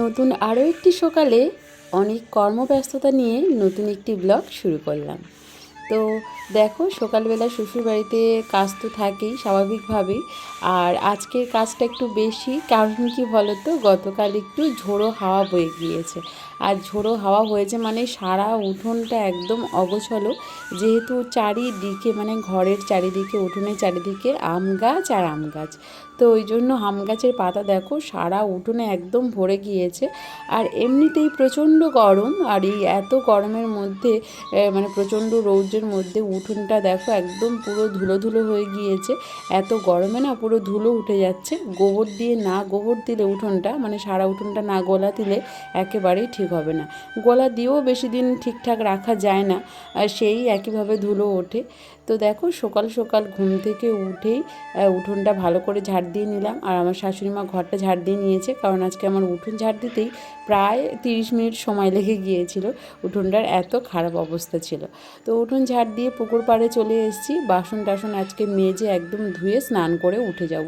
নতুন আরও একটি সকালে অনেক কর্মব্যস্ততা নিয়ে নতুন একটি ব্লগ শুরু করলাম। তো দেখো, সকালবেলা শ্বশুরবাড়িতে কাজ তো থাকেই স্বাভাবিকভাবেই। আর আজকের কাজটা একটু বেশি, কারণ কি বলো তো গতকাল একটু ঝোড়ো হাওয়া বয়ে গিয়েছে। আর ঝোড়ো হাওয়া হয়েছে মানে সারা উঠোনটা একদম অগোছলো। যেহেতু চারিদিকে মানে ঘরের চারিদিকে, উঠোনের চারিদিকে আম গাছ আর আম গাছ। তো ওই জন্য আম গাছের পাতা দেখো সারা উঠোনে একদম ভরে গিয়েছে। আর এমনিতেই প্রচণ্ড গরম আর এই এত গরমের মধ্যে মানে প্রচণ্ড রৌদ্রের মধ্যে উঠোনটা দেখো একদম পুরো ধুলো ধুলো হয়ে গিয়েছে। এত গরমে না পুরো ধুলো উঠে যাচ্ছে। গোবর দিয়ে না গোবর দিলে উঠোনটা মানে সারা উঠোনটা না গোলা দিলে একেবারেই ঠিক হবে না। গলা দিয়েও বেশি দিন ঠিকঠাক রাখা যায় না। আর সেই একইভাবে ধুলো ওঠে। তো দেখো সকাল সকাল ঘুম থেকে উঠেই উঠোনটা ভালো করে ঝাড় দিয়ে নিলাম। আর আমার শাশুড়ি মা ঘরটা ঝাড় দিয়ে নিয়েছে, কারণ আজকে আমার উঠোন ঝাড় দিতেই প্রায় তিরিশ মিনিট সময় লেগে গিয়েছিল। উঠোনটার এত খারাপ অবস্থা ছিল। তো উঠোন ঝাড় দিয়ে পুকুর পাড়ে চলে এসেছি। বাসন টাসন আজকে মেজে একদম ধুয়ে স্নান করে উঠে যাব।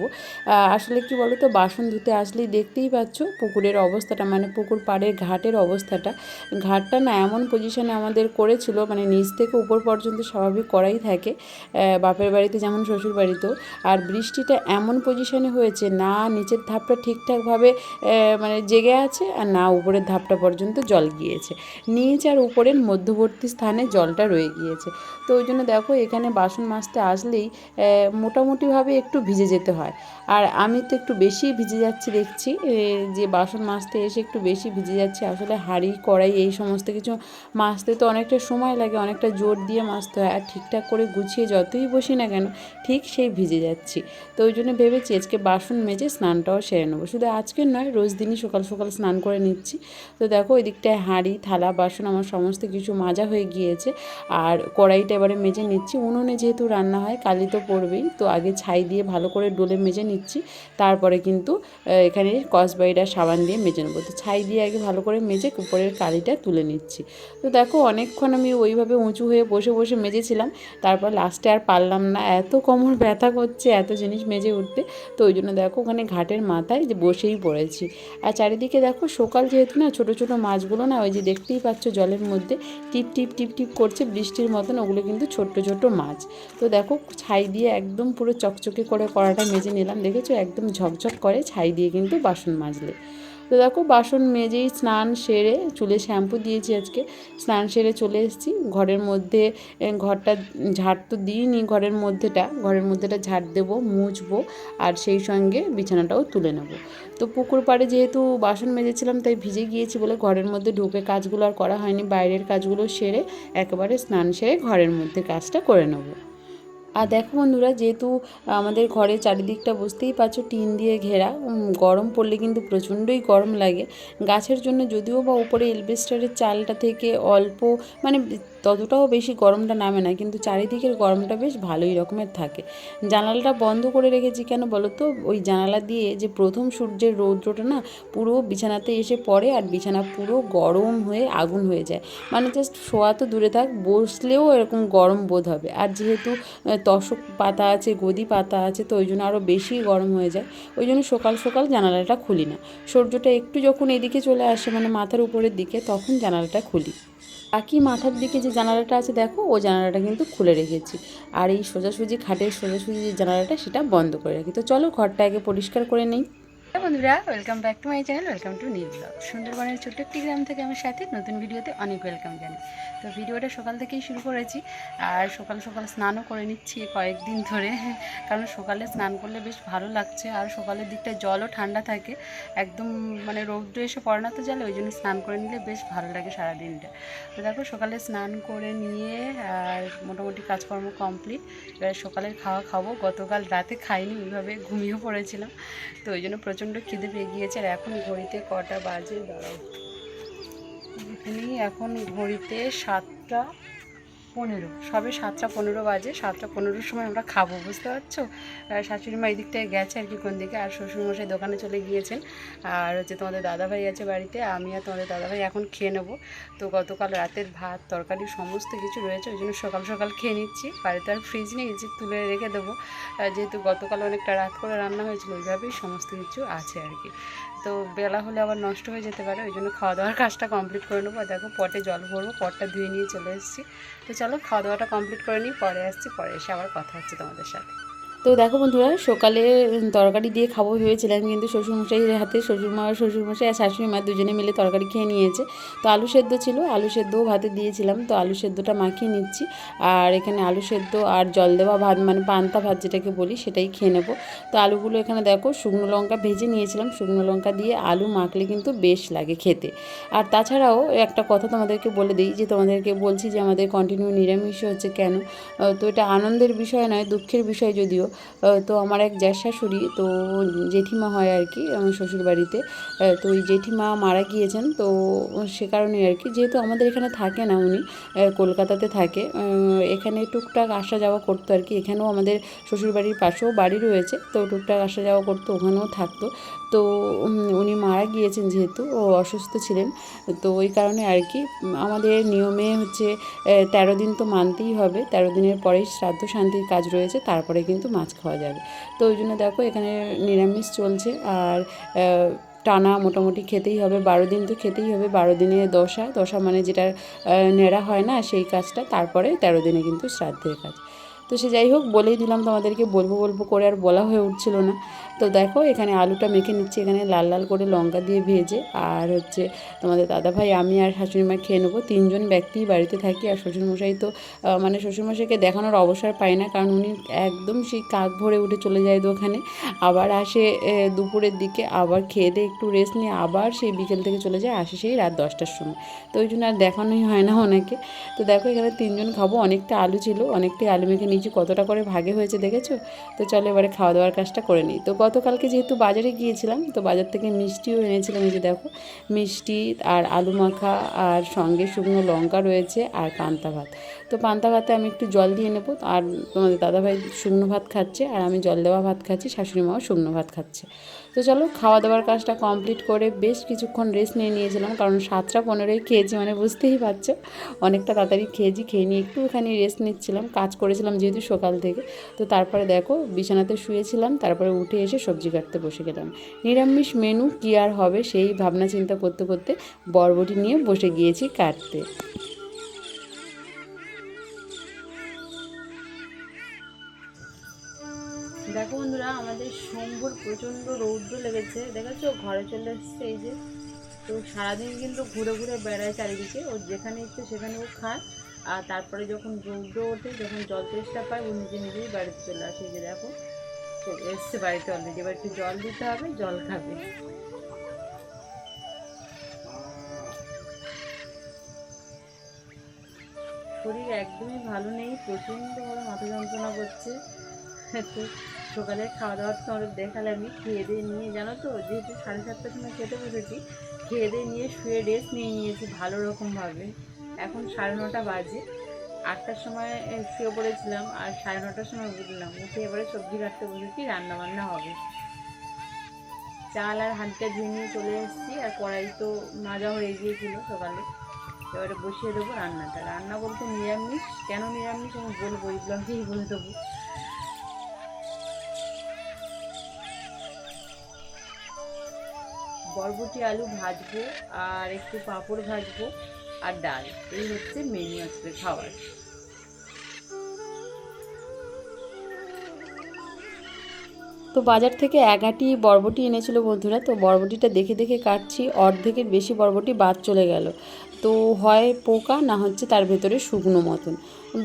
আসলে কি বলো তো বাসন ধুতে আসলেই দেখতেই পাচ্ছ পুকুরের অবস্থাটা মানে পুকুর পাড়ের ঘাটের অবস্থাটা। ঘাটটা না এমন পজিশনে আমাদের করেছিল মানে নিচ থেকে উপর পর্যন্ত স্বাভাবিক করাই থাকে। আহ, বাপের বাড়িতে যেমন শ্বশুর বাড়িতেও আর বৃষ্টিটা এমন পজিশনে হয়েছে না নিচের ধাপটা ঠিকঠাকভাবে মানে জেগে আছে আর না উপরের ধাপটা পর্যন্ত জল গিয়েছে। নিচ আর উপরের মধ্যবর্তী স্থানে জলটা রয়ে গিয়েছে। তো ওই জন্য দেখো এখানে বাসন মাজতে আসলেই মোটামুটিভাবে একটু ভিজে যেতে হয়। আর আমি তো একটু বেশি ভিজে যাচ্ছি দেখছি যে বাসন মাজতে এসে একটু বেশি ভিজে যাচ্ছে। আসলে হাঁড়ি কড়াই এই সমস্ত কিছু মাজতে তো অনেকটা সময় লাগে অনেকটা জোর দিয়ে মাজতে হয়। আর ঠিকঠাক করে গুছিয়ে যতই বসি না কেন, ঠিক সেই ভিজে যাচ্ছি। তো ওই জন্য ভেবেছি আজকে বাসন মেজে স্নানটাও সেরে নেব। শুধু আজকে নয়, রোজ দিনই সকাল সকাল স্নান করে নিচ্ছি। তো দেখো ওই দিকটায় হাঁড়ি, থালা, বাসন আমার সমস্ত কিছু মাজা হয়ে গিয়েছে। আর কড়াইটা এবারে মেজে নিচ্ছি। উনুনে যেহেতু রান্না হয় কালি তো পড়বেই তো আগে ছাই দিয়ে ভালো করে ডোলে মেজে নিচ্ছি। তারপরে কিন্তু এখানে কসবাইটা সাবান দিয়ে মেজে নেব। তো ছাই দিয়ে আগে ভালো করে মেজে উপরের কালিটা তুলে নিচ্ছি। তো দেখো অনেকক্ষণ আমি ওইভাবে উঁচু হয়ে বসে বসে মেজেছিলাম। তারপর লাস্টে আর পারলাম না। এত কোমর ব্যথা করছে, এত জিনিস মেজে উঠতে। তো ওই জন্য দেখো ওখানে ঘাটের মাথায় যে বসেই পড়েছি। আর চারিদিকে দেখো সকাল যেহেতু না, ছোট ছোট মাছগুলো না, ওই যে দেখতেই পাচ্ছ জলের মধ্যে টিপ টিপ টিপ টিপ করছে বৃষ্টির মতন, ওগুলো কিন্তু ছোট্ট ছোট্ট মাছ। তো দেখো ছাই দিয়ে একদম পুরো চকচকে করে কড়াটা মেজে নিলাম, দেখেছ? একদম ঝকঝক করে ছাই দিয়ে কিন্তু বাসন মাজলে। তো দেখো বাসন মেজেই স্নান সেরে চুলে শ্যাম্পু দিয়েছি আজকে। স্নান সেরে চলে এসেছি। ঘরের মধ্যে ঘরটা ঝাড় তো দিইনি ঘরের মধ্যেটা। ঘরের মধ্যেটা ঝাড় দেবো, মুছবো আর সেই সঙ্গে বিছানাটাও তুলে নেব। তো পুকুর পাড়ে যেহেতু বাসন মেজেছিলাম তাই ভিজে গিয়েছি বলে ঘরের মধ্যে ঢুকে কাজগুলো আর করা হয়নি। বাইরের কাজগুলো সেরে একেবারে স্নান সেরে ঘরের মধ্যে কাজটা করে নেব। আর দেখো বন্ধুরা, যেহেতু আমাদের ঘরের চারিদিকটা বুঝতেই পারছ, টিন দিয়ে ঘেরা গরম পড়লে কিন্তু প্রচণ্ডই গরম লাগে। গাছের জন্য যদিও বা উপরে এলবেস্টারের চালটা থেকে অল্প মানে ততটাও বেশি গরমটা নামে না, কিন্তু চারিদিকের গরমটা বেশ ভালোই রকমের থাকে। জানালাটা বন্ধ করে রেখেছি কেন বলো তো? ওই জানালা দিয়ে যে প্রথম সূর্যের রৌদ্রটা না, পুরো বিছানাতে এসে পড়ে আর বিছানা পুরো গরম হয়ে আগুন হয়ে যায়। মানে জাস্ট শোয়া তো দূরে থাক, বসলেও এরকম গরম বোধ হবে। আর যেহেতু তসক পাতা আছে, গদি পাতা আছে, তো ওই জন্য আরও বেশি গরম হয়ে যায়। ওই জন্য সকাল সকাল জানালাটা খুলি না। সূর্যটা একটু যখন এদিকে চলে আসে মানে মাথার উপরের দিকে, তখন জানালাটা খুলি। বাকি মাথার দিকে যে জানালাটা আছে, দেখো, ও জানালাটা কিন্তু খুলে রেখেছি। আর এই সোজাসুজি খাটের সোজাসুজি যে জানালাটা, সেটা বন্ধ করে রাখি। তো চলো, ঘরটা আগে পরিষ্কার করে নেই। বন্ধুরা welcome back to my channel welcome to Neel blog সুন্দরবনের ছোট্ট একটি গ্রাম থেকে আমার সাথে নতুন ভিডিওতে অনেক ওয়েলকাম জানাই। তো ভিডিওটা সকাল থেকেই শুরু করেছি আর সকাল সকাল স্নানও করে নিচ্ছি কয়েকদিন ধরে, কারণ সকালে স্নান করলে বেশ ভালো লাগছে আর সকালের দিকটা জলও ঠান্ডা থাকে, একদম মানে রৌদ্র এসে পড়ে না তো জলে, ওই জন্য স্নান করে নিলে বেশ ভালো লাগে সারাদিনটা। তো দেখো, সকালে স্নান করে নিয়ে আর মোটামুটি কাজকর্ম কমপ্লিট এবার সকালের খাওয়া খাব, গতকাল রাতে খাইনি, ওইভাবে ঘুমিয়ে পড়েছিলাম, তো ওই জন্য প্রচণ্ড খিদে পেয়ে গিয়েছে আর এখন ঘড়িতে কটা বাজে দাঁড়াও। এখানেই এখন ঘড়িতে সাতটা পনেরো, সবে সাতটা পনেরো বাজে, সাতটা পনেরোর সময় আমরা খাব, বুঝতে পারছ? শাশুড়ি মা এই গেছে আর কি কোন দিকে, আর শ্বশুরমশাই দোকানে চলে গিয়েছেন। আর হচ্ছে তোমাদের দাদাভাই আছে বাড়িতে, আমি আর তোমাদের দাদাভাই এখন খেয়ে নেব। তো গতকাল রাতের ভাত, তরকারি, সমস্ত কিছু রয়েছে, ওই জন্য সকাল সকাল খেয়ে নিচ্ছি। বাড়িতে আর ফ্রিজ নেই, যে তুলে রেখে দেবো। যেহেতু গতকাল অনেকটা রাত করে রান্না হয়েছিল, ওইভাবেই সমস্ত কিছু আছে আর কি। তো বেলা হলে আবার নষ্ট হয়ে যেতে পারে, ওই জন্য খাওয়া দাওয়ার কাজটা কমপ্লিট করে নেব। দেখো পটে জল ভরবো, পটটা ধুয়ে নিয়ে চলে এসেছি। তো চলো খাওয়া দাওয়াটা কমপ্লিট করে নিই, পরে আসছি, পরে এসে আবার কথা হচ্ছে তোমাদের সাথে। তো দেখো বন্ধুরা, সকালে তরকারি দিয়ে খাব ভেবেছিলাম, কিন্তু শ্বশুরমশাইয়ের হাতে শ্বশুরমা, শ্বশুরমশাই আর শাশুড়ি মা দুজনে মিলে তরকারি খেয়ে নিয়েছে। তো আলু সেদ্ধ ছিল, আলু সেদ্ধও ভাতে দিয়েছিলাম, তো আলু সেদ্ধটা মাখিয়ে নিচ্ছি। আর এখানে আলু সেদ্ধ আর জল দেওয়া ভাত মানে পান্তা ভাত যেটাকে বলি, সেটাই খেয়ে নেব। তো আলুগুলো এখানে দেখো, শুকনো লঙ্কা ভেজে নিয়েছিলাম, শুকনো লঙ্কা দিয়ে আলু মাখলে কিন্তু বেশ লাগে খেতে। আর তাছাড়াও একটা কথা তোমাদেরকে বলে দিই, যে তোমাদেরকে বলছি যে আমাদের কন্টিনিউ নিরামিষ হচ্ছে কেন? তো এটা আনন্দের বিষয় নয়, দুঃখের বিষয় যদিও। তো আমার এক জ্যাঠ শাশুড়ি, তো জেঠিমা হয় আর কি আমার শ্বশুর বাড়িতে তো ওই জেঠিমা মারা গিয়েছেন, তো সে কারণে আর কি। যেহেতু আমাদের এখানে থাকে না উনি কলকাতাতে থাকে এখানে টুকটাক আসা যাওয়া করতো আর কি। এখানেও আমাদের শ্বশুরবাড়ির পাশেও বাড়ি রয়েছে, তো টুকটাক আসা যাওয়া করতো, ওখানেও থাকতো। তো উনি মারা গিয়েছেন যেহেতু, ও অসুস্থ ছিলেন। তো ওই কারণে আর কি, আমাদের নিয়মে হচ্ছে তেরো দিন তো মানতেই হবে। তেরো দিনের পরেই শ্রাদ্ধ শান্তির কাজ রয়েছে, তারপরে কিন্তু মাছ খাওয়া যাবে। তো ওই জন্য দেখো, এখানে নিরামিষ চলছে। আর টানা মোটামুটি খেতেই হবে, বারো দিন তো খেতেই হবে। বারো দিনে দশা দশা মানে যেটা নেড়া হয় না, সেই কাজটা, তারপরে তেরো দিনে কিন্তু শ্রাদ্ধের কাজ। তো সে যাই হোক, বলেই দিলাম তোমাদেরকে, বলব বলব করে আর বলা হয়ে উঠছিল না। তো দেখো, এখানে আলুটা মেখে নিচ্ছি। এখানে লাল লাল করে লঙ্কা দিয়ে ভেজে, আর হচ্ছে তোমাদের দাদাভাই, আমি আর শাশুড়ি মা খেয়ে নেব। তিনজন ব্যক্তিই বাড়িতে থাকি, আর শ্বশুরমশাই তো মানে শ্বশুরমশাইকে দেখানোর অবসর পাই না, কারণ উনি একদম সেই কাক ভরে উঠে চলে যায় দোকানে। আবার আসে দুপুরের দিকে, আবার খেয়ে দিয়ে একটু রেস্ট নিয়ে আবার সেই বিকেল থেকে চলে যায়, আসে সেই রাত দশটার সময়। তো ওই জন্য আর দেখানোই হয় না ওনাকে। তো দেখো, এখানে তিনজন খাব, অনেকটা আলু ছিল, অনেকটাই আলু মেখে নিয়েছি। কতটা করে ভাগে হয়েছে, দেখেছ? তো চলো এবারে খাওয়া দাওয়ার কাজটা করে নিই। তো গতকালকে যেহেতু বাজারে গিয়েছিলাম, তো বাজার থেকে মিষ্টিও এনেছিলাম এই যে দেখো, মিষ্টি আর আলু মাখা আর সঙ্গে শুকনো লঙ্কা রয়েছে আর পান্তা ভাত। তো পান্তা ভাতে আমি একটু জল দিয়ে নেব, আর তোমাদের দাদাভাই শুকনো ভাত খাচ্ছে আর আমি জল দেওয়া ভাত খাচ্ছি, শাশুড়ি মাও শুকনো ভাত খাচ্ছে। তো চলো, খাওয়া দাওয়ার কাজটা কমপ্লিট করে বেশ কিছুক্ষণ রেস্ট নিয়ে নিয়েছিলাম, কারণ সাতটা পনেরোই খেয়েছি মানে বুঝতেই পারছ, অনেকটা তাড়াতাড়ি খেয়েছি খেয়ে নিয়ে একটুখানি রেস্ট নিচ্ছিলাম, কাজ করেছিলাম যেহেতু সকাল থেকে। তো তারপরে দেখো, বিছানাতে শুয়েছিলাম, তারপরে উঠে এসে সবজি কাটতে বসে গেলাম। নিরামিষ মেনু কী আর হবে সেই ভাবনা চিন্তা করতে করতে বরবটি নিয়ে বসে গিয়েছি কাটতে। দেখো বন্ধুরা, আমাদের শম্ভুর প্রচণ্ড রৌদ্র লেগেছে। দেখেছ? ঘরে চলে এসছে এই যে। তো সারাদিন কিন্তু ঘুরে ঘুরে বেড়ায় চারিদিকে। ও যেখানে ইচ্ছে সেখানে ও খায়। আর তারপরে যখন রৌদ্র ওঠে, যখন জল পায়, ও নিজে নিজেই বাড়িতে চলে আসে যে দেখো। এসছে বাড়িতে অলরেডি এবার একটু জল দিতে হবে, জল খাবে। শরীর একদমই ভালো নেই প্রচণ্ডভাবে মাথা যন্ত্রণা করছে। তো সকালে খাওয়া দাওয়ার তো আমাদের দেখালে আমি খেয়ে দিয়ে নিয়ে, জানো তো, যেহেতু সাড়ে সাতটার সময় খেতে বসেছি, খেয়ে দিয়ে নিয়ে শুয়ে রেস্ট নিয়ে নিয়েছি ভালো রকমভাবে। এখন সাড়ে নটা বাজে। আটটার সময় শুয়ে পড়েছিলাম আর সাড়ে নটার সময় বুঝলাম উঠে এবারে সবজি কাটতে বসেছি রান্না বান্না হবে। চাল আর হাঁড়িটা ধুয়ে নিয়ে চলে এসেছি, আর কড়াই তো মাজা হয়ে গিয়েছিল সকালে। এবারে বসিয়ে দেবো রান্নাটা। রান্না বলতে নিরামিষ, কেন নিরামিষ আমি বলব, এই ব্লগেই বলে দেবো। বরবটি আলু ভাজবো, আর একটু পাঁপড় ভাজবো। আর ডাল। এই হচ্ছে মেনু আজকের খাবার। তো বাজার থেকে এক আঁটি বরবটি এনেছিল বন্ধুরা, তো বরবটিটা দেখে দেখে কাটছি, অর্ধেকের বেশি বরবটি বাদ চলে গেল। তো হয় পোকা না হচ্ছে তার ভেতরে শুকনো মতন।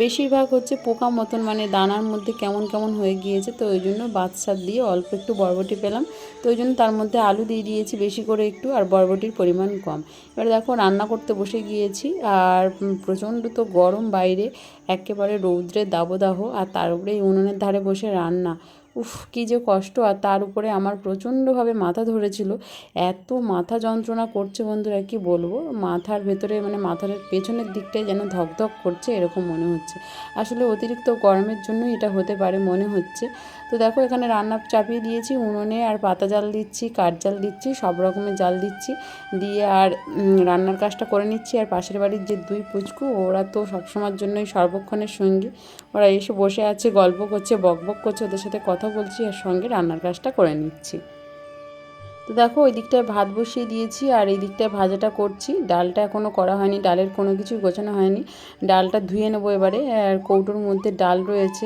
বেশিরভাগ হচ্ছে পোকা মতন মানে দানার মধ্যে কেমন কেমন হয়ে গিয়েছে, তো ওই জন্য বাদশাদ দিয়ে অল্প একটু বরবটি পেলাম। তো ওই জন্য তার মধ্যে আলু দিয়ে দিয়েছি বেশি করে একটু, আর বরবটির পরিমাণ কম। এবার দেখো রান্না করতে বসে গিয়েছি, আর প্রচণ্ড তো গরম বাইরে, একেবারে রৌদ্রের দাবদাহ, আর তার উপরে উনুনের ধারে বসে রান্না। উফ, কী যে কষ্ট। আর তার উপরে আমার প্রচণ্ডভাবে মাথা ধরেছিল। এত মাথা যন্ত্রণা করছে বন্ধুরা, কি বলব? মাথার ভেতরে মানে মাথার পেছনের দিকটায় যেন ধকধক করছে, এরকম মনে হচ্ছে। আসলে অতিরিক্ত গরমের জন্যই এটা হতে পারে মনে হচ্ছে। তো দেখো এখানে রান্না চাপিয়ে দিয়েছি, উনুনে আর পাতা জাল দিচ্ছি, কাঠ জাল দিচ্ছি, সব রকমের জাল দিচ্ছি। দিয়ে আর রান্নার কাজটা করে নিচ্ছি। আর পাশের বাড়ির যে দুই পুচকু, ওরা তো সবসময়ের জন্যই সর্বক্ষণের সঙ্গী। ওরা এসে বসে আছে, গল্প করছে বকবক করছে, ওদের সাথে কথা বলছি আর সঙ্গে রান্নার কাজটা করে নিচ্ছি। তো দেখো, ওই দিকটায় ভাত বসিয়ে দিয়েছি আর এই দিকটায় ভাজাটা করছি। ডালটা এখনও করা হয়নি, ডালের কোনো কিছুই গোছানো হয়নি। ডালটা ধুয়ে নেব এবারে, আর কৌটোর মধ্যে ডাল রয়েছে।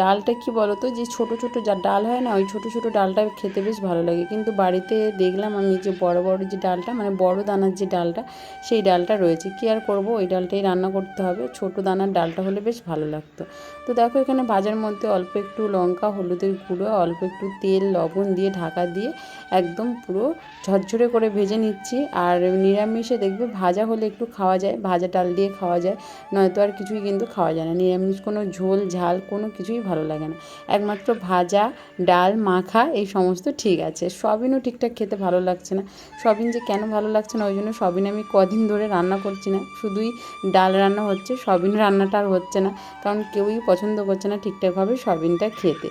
ডালটা কি বলো তো যে ছোট ছোট যা ডাল হয় না, ওই ছোট ছোট ডালটা খেতে বেশ ভালো লাগে। কিন্তু বাড়িতে দেখলাম আমি যে বড় বড় যে ডালটা মানে বড় দানার যে ডালটা, সেই ডালটা রয়েছে। কি আর করব, ওই ডালটাই রান্না করতে হবে। ছোট দানার ডালটা হলে বেশ ভালো লাগতো। তো দেখো, এখানে ভাজার মধ্যে অল্প একটু লঙ্কা, হলুদের গুঁড়ো, অল্প একটু তেল, লবণ দিয়ে ঢাকা দিয়ে একদম পুরো ঝরঝরে করে ভেজে নিচ্ছি। আর নিরামিষে দেখবে ভাজা হলে একটু খাওয়া যায়, ভাজা ডাল দিয়ে খাওয়া যায়। নয়তো আর কিছুই কিন্তু খাওয়া যায় না। নিরামিষ কোনো ঝোল, ঝাল কোনো কিছুই ভালো লাগে না। একমাত্র ভাজা, ডাল, মাখা এই সমস্ত ঠিক আছে। সবিনও ঠিকঠাক খেতে ভালো লাগছে না। সবিন যে কেন ভালো লাগছে না, ওই জন্য সবিন আমি কদিন ধরে রান্না করছি না। শুধুই ডাল রান্না হচ্ছে, সবিন রান্নাটা আর হচ্ছে না। কারণ কেউই পছন্দ করছে না ঠিকঠাকভাবে সবিনটা খেতে।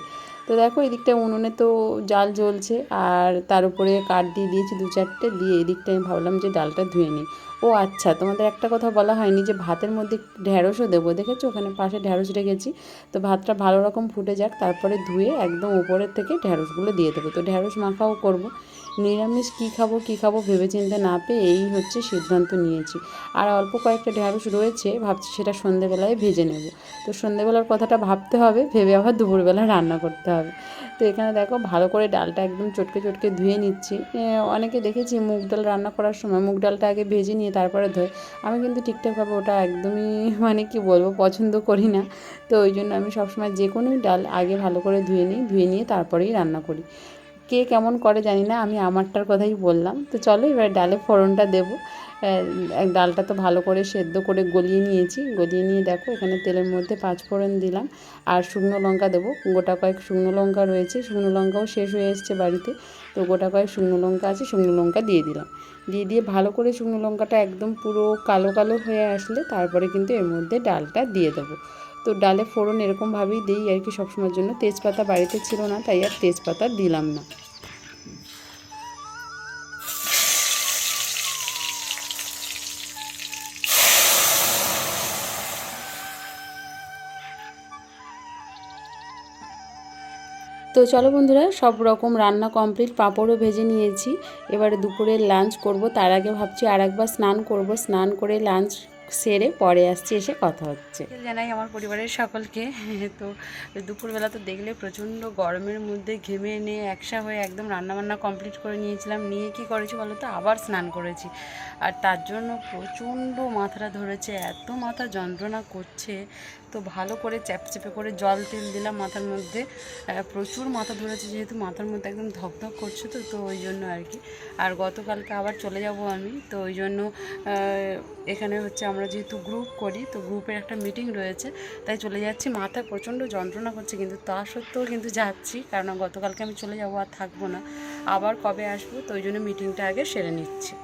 তো দেখো এদিকটা উনুনে তো জাল জ্বলছে আর তার উপরে কাঠ দিয়ে দিয়েছি দু চারটে। দিয়ে এদিকটা আমি ভাবলাম যে ডালটা ধুয়ে নিই। ও আচ্ছা তোমাদের একটা কথা বলা হয়নি যে ভাতের মধ্যে ঢ্যাঁড়সও দেবো। দেখেছ? ওখানে পাশে ঢ্যাঁড়স রেখেছি। তো ভাতটা ভালো রকম ফুটে যাক, তারপরে ধুয়ে একদম উপরের থেকে ঢ্যাঁড়সগুলো দিয়ে দেবো। তো ঢ্যাঁড়স মাখাও করব। নিরামিষ কী খাব কী খাব ভেবেচিন্তে না পেয়ে এই হচ্ছে সিদ্ধান্ত নিয়েছি। আর অল্প কয়েকটা ঢ্যাঁড়স রয়েছে, ভাবছি সেটা সন্ধেবেলায় ভেজে নেব। তো সন্ধেবেলার কথাটা ভাবতে হবে, ভেবে আবার দুপুরবেলা রান্না করতে হবে। তো এখানে দেখো, ভালো করে ডালটা একদম চটকে চটকে ধুয়ে নিচ্ছি। অনেকে দেখেছি মুগ ডাল রান্না করার সময়, মুগ ডালটা আগে ভেজে নিয়ে তারপরে ধোয় আমি কিন্তু ঠিকঠাকভাবে ওটা একদমই মানে কি বলব পছন্দ করি না। তো ওই জন্য আমি সবসময় যে কোনোই ডাল আগে ভালো করে ধুয়ে নিই, ধুয়ে নিয়ে তারপরেই রান্না করি। কে কেমন করে জানি না, আমি আমারটার কথাই বললাম। তো চলো এবার ডালে ফোড়নটা দেবো। ডালটা তো ভালো করে সেদ্ধ করে গলিয়ে নিয়েছি। গলিয়ে নিয়ে দেখো, এখানে তেলের মধ্যে পাঁচ ফোড়ন দিলাম। আর শুকনো লঙ্কা দেবো। গোটা কয়েক শুকনো লঙ্কা রয়েছে। শুকনো লঙ্কাও শেষ হয়ে এসছে বাড়িতে। তো গোটা কয়েক শুকনো লঙ্কা আছে, শুকনো লঙ্কা দিয়ে দিলাম। দিয়ে দিয়ে ভালো করে শুকনো লঙ্কাটা একদম পুরো কালো কালো হয়ে আসলে তারপরে কিন্তু এর মধ্যে ডালটা দিয়ে দেবো। তো ডালে ফোড়ন এরকমভাবেই দিই আর কি সবসময়ের জন্য। তেজপাতা বাড়িতে ছিল না, তাই আর তেজপাতা দিলাম না। তো চলো বন্ধুরা, সব রকম রান্না কমপ্লিট পাঁপড়ও ভেজে নিয়েছি। এবারে দুপুরের লাঞ্চ করব, তার আগে ভাবছি আর একবার স্নান করব। স্নান করে লাঞ্চ সেরে পরে আসছি, এসে কথা হচ্ছে। জানাই আমার পরিবারের সকলকে, তো দুপুরবেলা তো দেখলে প্রচণ্ড গরমের মধ্যে ঘেমে নিয়ে একসা হয়ে একদম রান্নাবান্না কমপ্লিট করে নিয়েছিলাম। নিয়ে কি করেছি বলো তো? আবার স্নান করেছি। আর তার জন্য প্রচণ্ড মাথাটা ধরেছে, এত মাথা যন্ত্রণা করছে, তো ভালো করে চ্যাপচ্যাপে করে জল তেল দিলাম মাথার মধ্যে। প্রচুর মাথা ধরেছে যেহেতু, মাথার মধ্যে একদম ধকধক করছে তো তো ওই জন্য আর কি। আর গতকালকে আবার চলে যাব আমি, তো ওই জন্য এখানে হচ্ছে আমরা যেহেতু গ্রুপ করি, তো গ্রুপের একটা মিটিং রয়েছে। তাই চলে যাচ্ছি। মাথা প্রচণ্ড যন্ত্রণা করছে কিন্তু তা সত্ত্বেও কিন্তু যাচ্ছি। কারণ গতকালকে আমি চলে যাব আর থাকব না। আবার কবে আসব? তো ওই জন্য মিটিংটা আগে সেরে নিচ্ছি।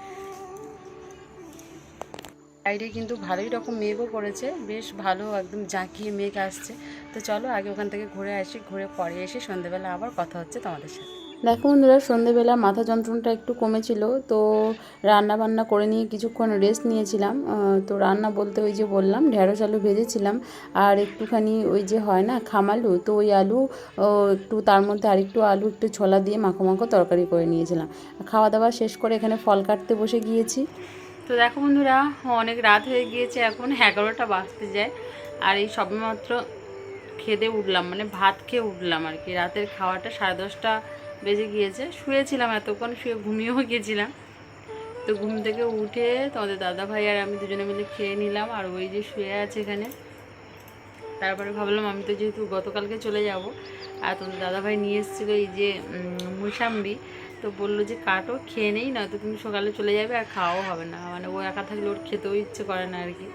বাইরে কিন্তু ভালোই রকম মেঘও করেছে। বেশ ভালো, একদম জাঁকিয়ে মেঘ আসছে। তো চলো আগে ওখান থেকে ঘুরে আসি। ঘুরে পরে এসে সন্ধ্যেবেলা আবার কথা হচ্ছে তোমাদের সাথে। দেখো বন্ধুরা, সন্ধেবেলা মাথা যন্ত্রণাটা একটু কমেছিল, তো রান্না বান্না করে নিয়ে কিছুক্ষণ রেস্ট নিয়েছিলাম। তো রান্না বলতে ওই যে বললাম, ঢেঁড়স আলু ভেজেছিলাম, আর একটুখানি ওই যে হয় না খামালু তো ওই আলু একটু তার মধ্যে আরেকটু আলু, একটু ছোলা দিয়ে মাখো মাখো তরকারি করে নিয়েছিলাম। খাওয়া দাওয়া শেষ করে এখানে ফল কাটতে বসে গিয়েছি। তো দেখো বন্ধুরা, অনেক রাত হয়ে গিয়েছে, এখন এগারোটা বাজতে যায়, আর এই সবেমাত্র খেতে উঠলাম মানে ভাত খেয়ে উঠলাম আর কি। রাতের খাওয়াটা সাড়ে দশটা বেজে গিয়েছে। শুয়েছিলাম এতক্ষণ, শুয়ে ঘুমিয়েও গিয়েছিলাম। তো ঘুম থেকে উঠে তোমাদের দাদা ভাই আর আমি দুজনে মিলে খেয়ে নিলাম, আর ওই যে শুয়ে আছে এখানে। তারপরে ভাবলাম আমি তো যেহেতু গতকালকে চলে যাব, আর তোমাদের দাদাভাই নিয়ে এসেছিল এই যে মুসাম্বি। তো বলল যে, কাটো, খেয়ে নেই, নয়তো তুমি সকালে চলে যাবে আর খাওয়াও হবে না। মানে ও একা থাকলে ওর খেতেও ইচ্ছে করে না আর কি।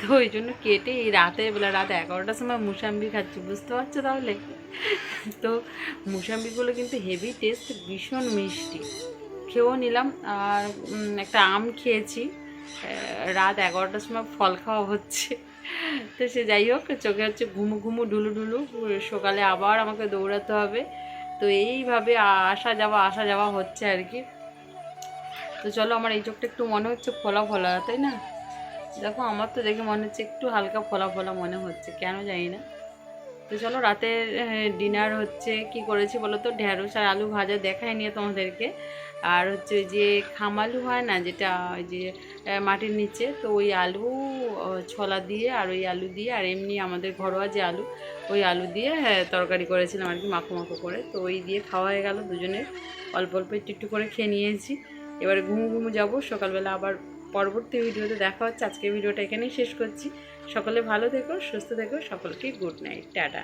তো ওই জন্য কেটে এই রাতের বেলা রাত এগারোটার সময় মুসাম্বি খাচ্ছি, বুঝতে পারছ তাহলে? তো মুসাম্বিগুলো কিন্তু হেভি টেস্ট ভীষণ মিষ্টি। খেয়েও নিলাম আর একটা আম খেয়েছি রাত এগারোটার সময় ফল খাওয়া হচ্ছে। তো সে যাই হোক, চোখে হচ্ছে ঘুমু ঘুমু ডুলু ডুলু সকালে আবার আমাকে দৌড়াতে হবে। তো এইভাবে আসা যাওয়া আসা যাওয়া হচ্ছে আর কি। তো চলো আমার এই চোখটা একটু মনে হচ্ছে ফোলা ফোলা, তাই না? দেখো, আমার তো দেখে মনে হচ্ছে একটু হালকা ফোলা ফোলা মনে হচ্ছে, কেন জানি না। তো চলো, রাতের ডিনার হচ্ছে, কি করেছি বলো তো ঢ্যাঁড়স আর আলু ভাজা দেখাই নিয়ে তোমাদেরকে। আর হচ্ছে ওই যে খামালু হয় না, যেটা ওই যে মাটির নিচে, তো ওই আলু ছোলা দিয়ে আর ওই আলু দিয়ে, আর এমনি আমাদের ঘরোয়া যে আলু, ওই আলু দিয়ে হ্যাঁ তরকারি করেছিলাম আর কি, মাখো মাখো করে। তো ওই দিয়ে খাওয়া হয়ে গেল দুজনের অল্প অল্প একটু একটু করে খেয়ে নিয়েছি। এবারে ঘুমু ঘুমু যাব, সকালবেলা আবার পরবর্তী ভিডিওতে দেখা হচ্ছে। আজকের ভিডিওটা এখানেই শেষ করছি। সকলে ভালো থেকো, সুস্থ থেকো, সকলকে গুড নাইট, টাটা।